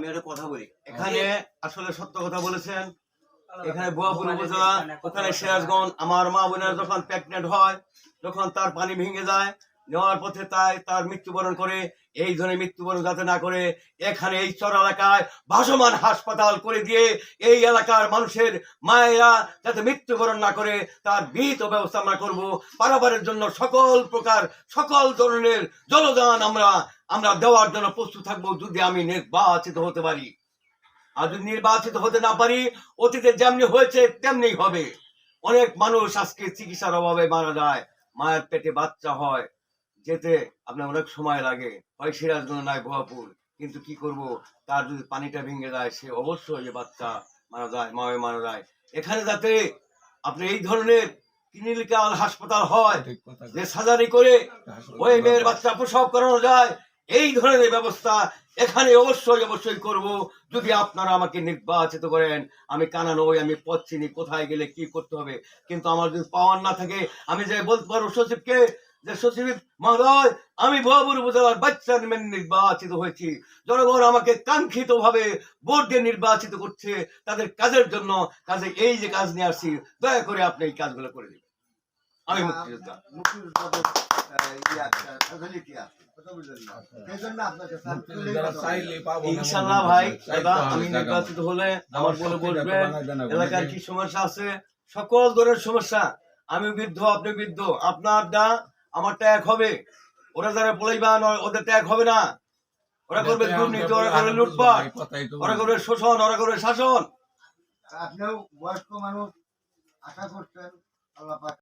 আমি একটা কথা বলি। এখানে আসলে সত্য কথা বলেছেন। এখানে বুয়াপুর উপজেলা ওখানে সিরাজগঞ্জ আমার মা বোনের যখন প্রেগনেন্ট হয় যখন তার পানি ভেঙে যায় নেওয়ার পথে তাই তার মৃত্যুবরণ করে, এই ধরনের মৃত্যুবরণ যাতে না করে, এখানে এই চর এলাকায় ভাসমান হাসপাতাল করে দিয়ে এই এলাকার মানুষের মায়েরা যাতে মৃত্যুবরণ না করে, তার বিহিত ব্যবস্থা আমরা করব। পারাবারের জন্য সকল প্রকার, সকল ধরনের জলদান আমরা আমরা দেওয়ার জন্য প্রস্তুত থাকব যদি আমি নির্বাচিত হতে পারি। আর যদি নির্বাচিত হতে না পারি, অতীতে যেমনি হয়েছে তেমনি হবে। অনেক মানুষ আজকে চিকিৎসার অভাবে মারা যায়। মায়ের পেটে বাচ্চা হয়। যেতে আপনার অনেক সময় লাগে। হয় সিরাজগঞ্জ নয় গোয়াপুর কিন্তু কি করব? তার যদি পানিটা ভেঙে যায় সে অবশ্যই যে বাচ্চা মারা যায় মায়ে মারা যায়। এখানে যাতে আপনি এই ধরনের ক্লিনিক্যাল হাসপাতাল হয় যে সাজারি করে ওই মেয়ের বাচ্চা প্রসব করানো যায় এই ধরনের ব্যবস্থা এখানে অবশ্যই অবশ্যই করব। যদি আপনারা আমাকে নির্বাচিত করেন আমি কানা নই আমি পথ চিনি কোথায় গেলে কি করতে হবে? কিন্তু আমার যদি পাওয়ার না থাকে আমি যে বলতে পারব সচিবকে যে সচিব মহোদয় আমি উপজেলার বাচ্চা নির্বাচিত হয়েছি। জনগণ আমাকে কাঙ্ক্ষিত ভাবে ভোট দিয়ে নির্বাচিত করছে। তাদের কাজের জন্য কাজে এই যে কাজ নিয়ে আসছি দয়া করে আপনি এই কাজগুলো করে দিবেন। আমি মুক্তিযোদ্ধা। ইনশাল্লাহ ভাই আমি নির্বাচিত হলে আমার বলে এলাকার কি সমস্যা আছে? সকল ধরনের সমস্যা। আমি বৃদ্ধ আপনি বৃদ্ধ। আপনার আমার ট্যাগ হবে। ওরা যারা বলেইবা ওদের ট্যাগ হবে না। ওরা করবে দুর্নীতি ওরা করবে লুটপাট ওরা করবে শোষণ ওরা করবে শাসন। আপনিও বয়স্ক মানুষ আশা করছেন আল্লাহ পাক